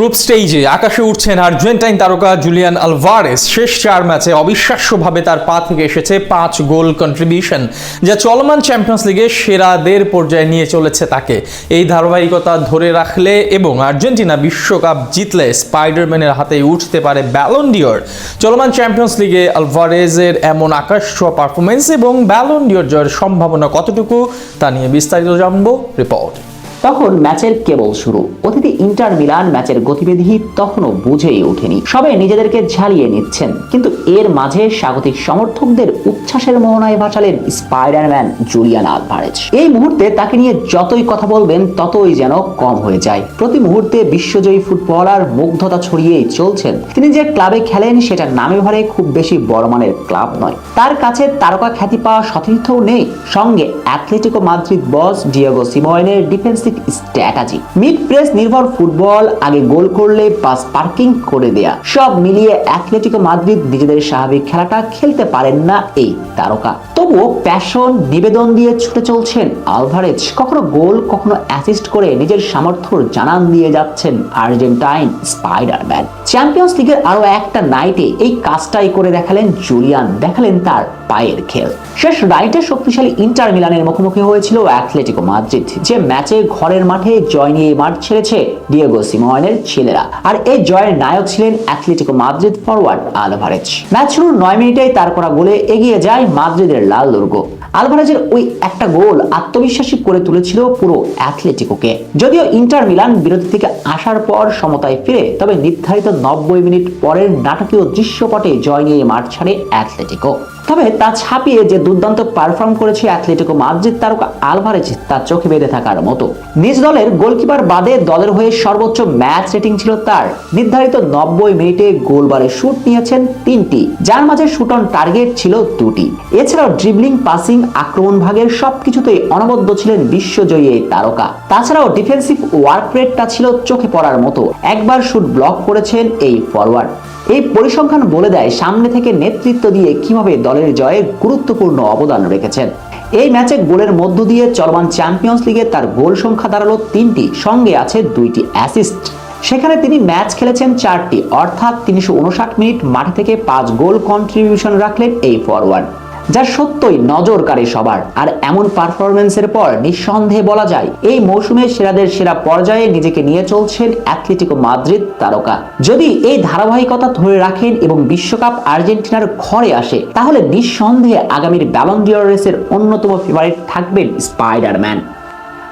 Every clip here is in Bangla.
গ্রুপ স্টেজে আকাশে উঠছেন আর্জেন্টাইন তারকা জুলিয়ান আলভারেস। শেষ চার ম্যাচে অবিশ্বাস্যভাবে তার পা থেকে এসেছে পাঁচ গোল কন্ট্রিবিউশন যা চলমান চ্যাম্পিয়ন্স লিগে সেরাদের পর্যায়ে নিয়ে চলেছে তাকে। এই ধারাবাহিকতা ধরে রাখলে এবং আর্জেন্টিনা বিশ্বকাপ জিতলে স্পাইডারম্যানের হাতে উঠতে পারে ব্যালন্ডিওর চলমান চ্যাম্পিয়ন্স লিগে আলভারেজের এমন আকাশ ছোঁয়া পারফরমেন্স এবং ব্যালন্ডিওর জয়ের সম্ভাবনা কতটুকু, তা নিয়ে বিস্তারিত জানব রিপোর্ট। তখন ম্যাচের কেবল শুরু। অতিথি ইন্টার মিলান ম্যাচের গতিবিধি তখনও বুঝেই ওঠেনি। সবে নিজেদেরকে ঝালিয়ে নিচ্ছেন। কিন্তু এর মাঝে স্বাগতিক সমর্থকদের উচ্ছ্বাসের মোহনায় ভাসালেন স্পাইডারম্যান জুলিয়ান আলভারেজ। এই মুহূর্তে তাকে নিয়ে যতই কথা বলবেন, ততই যেন কম হয়ে যায়। প্রতি মুহূর্তে বিশ্বজয়ী ফুটবলার মুগ্ধতা ছড়িয়েই চলছেন। তিনি যে ক্লাবে খেলেন, সেটা নামে ভরে খুব বেশি বড় মানের ক্লাব নয়। তার কাছে তারকা খ্যাতি পাওয়া সতীর্থও নেই। সঙ্গে অ্যাথলেটিকো মাদ্রিদ বস ডিয়েগো সিমোয়েনের ডিফেন্সিভ স্ট্র্যাটাজি মিড প্রেস নির্ভর ফুটবল আগে গোল করলে পাস পার্কিং করে দেয়া। সব মিলিয়ে অ্যাথলেটিকো মাদ্রিদ নিজেদের স্বাভাবিক খেলাটা খেলতে পারেন না এই তারকা। তবুও প্যাশন নিবেদন দিয়ে ছুটে চলছেন আলভারেজ কখনো গোল, কখনো অ্যাসিস্ট করে নিজের সামর্থ্য জানান দিয়ে যাচ্ছেন আর্জেন্টাইন স্পাইডারম্যান চ্যাম্পিয়ন্স লিগের আরও একটা নাইটে এই কাজটাই করে দেখালেন জুলিয়ান দেখালেন তার পায়ের খেল। শেষ রাইটে শক্তিশালী ইন্টার মিলানের মুখোমুখি হয়েছিল অ্যাথলেটিকো মাদ্রিদ যে ম্যাচে ঘরের মাঠে জয় নিয়ে মাঠ ছেড়েছে ডিয়েগো সিমোয়ানের ছেলেরা। আর এই জয়ের নায়ক ছিলেন Atletico Madrid forward Alvarez. Match শুরুর নয় মিনিটেই তার করা গোলে এগিয়ে যায় মাদ্রিদের লাল দুর্গ। আলভারেজের ওই একটা গোল আত্মবিশ্বাসী করে তুলেছিল পুরো অ্যাথলেটিকোকে। যদিও ইন্টার মিলান বিরতি থেকে আসার পর সমতায় ফিরে, তবে নির্ধারিত নব্বই মিনিট পরের নাটকীয় দৃশ্যপটে জয় নিয়ে মাঠ ছাড়ে অ্যাথলেটিকো। তবে তা ছাপিয়ে যে দুর্দান্ত পারফর্ম করেছে অ্যাথলেটিকো মাদ্রিদ তারকা আলভারেজ তার চোখে বেঁধে থাকার মতো। নিজ দলের গোলকিপার বাদে দলের হয়ে সর্বোচ্চ ম্যাচ রেটিং ছিল তার। নির্ধারিত নব্বই মিনিটে গোলবারে শুট নিয়েছেন তিনটি, যার মাঝে শুট অন টার্গেট ছিল দুটি। এছাড়াও ড্রিবলিং পাসিং আক্রমণ ভাগের সবকিছুতেই অনবদ্য ছিলেন বিশ্বজয়ী এই তারকা। তাছাড়াও ডিফেন্সিভ ওয়ার্ক রেটটা ছিল চোখে পড়ার মতো। একবার শুট ব্লক করেছেন এই ফরওয়ার্ড এই পরিসংখ্যান বলে দেয়, সামনে থেকে নেতৃত্ব দিয়ে কীভাবে দলের জয়ে গুরুত্বপূর্ণ অবদান রেখেছেন। এই ম্যাচে গোলের মধ্য দিয়ে চলমান চ্যাম্পিয়ন্স লিগে তার গোল সংখ্যা দাঁড়াল তিনটি, সঙ্গে আছে দুইটি অ্যাসিস্ট সেখানে তিনি ম্যাচ খেলেছেন চারটি, অর্থাৎ তিনশো উনষাট মিনিট মাঠে থেকে পাঁচ গোল কন্ট্রিবিউশন রাখলেন এই ফরওয়ার্ড যা সত্যই নজর কাড়ে সবার। আর এমন পারফরমেন্সের পর নিঃসন্দেহে বলা যায়, এই মৌসুমে সেরাদের সেরা পর্যায়ে নিজেকে নিয়ে চলছেন অ্যাথলেটিকো মাদ্রিদ তারকা। যদি এই ধারাবাহিকতা ধরে রাখেন এবং বিশ্বকাপ আর্জেন্টিনার ঘরে আসে, তাহলে নিঃসন্দেহে আগামীর ব্যালন্ডিয়র রেসের অন্যতম ফেভারিট থাকবেন স্পাইডারম্যান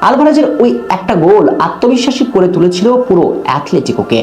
আলভারেজের ওই একটা গোল আত্মবিশ্বাসী করে তুলেছিল পুরো অ্যাথলেটিকোকে।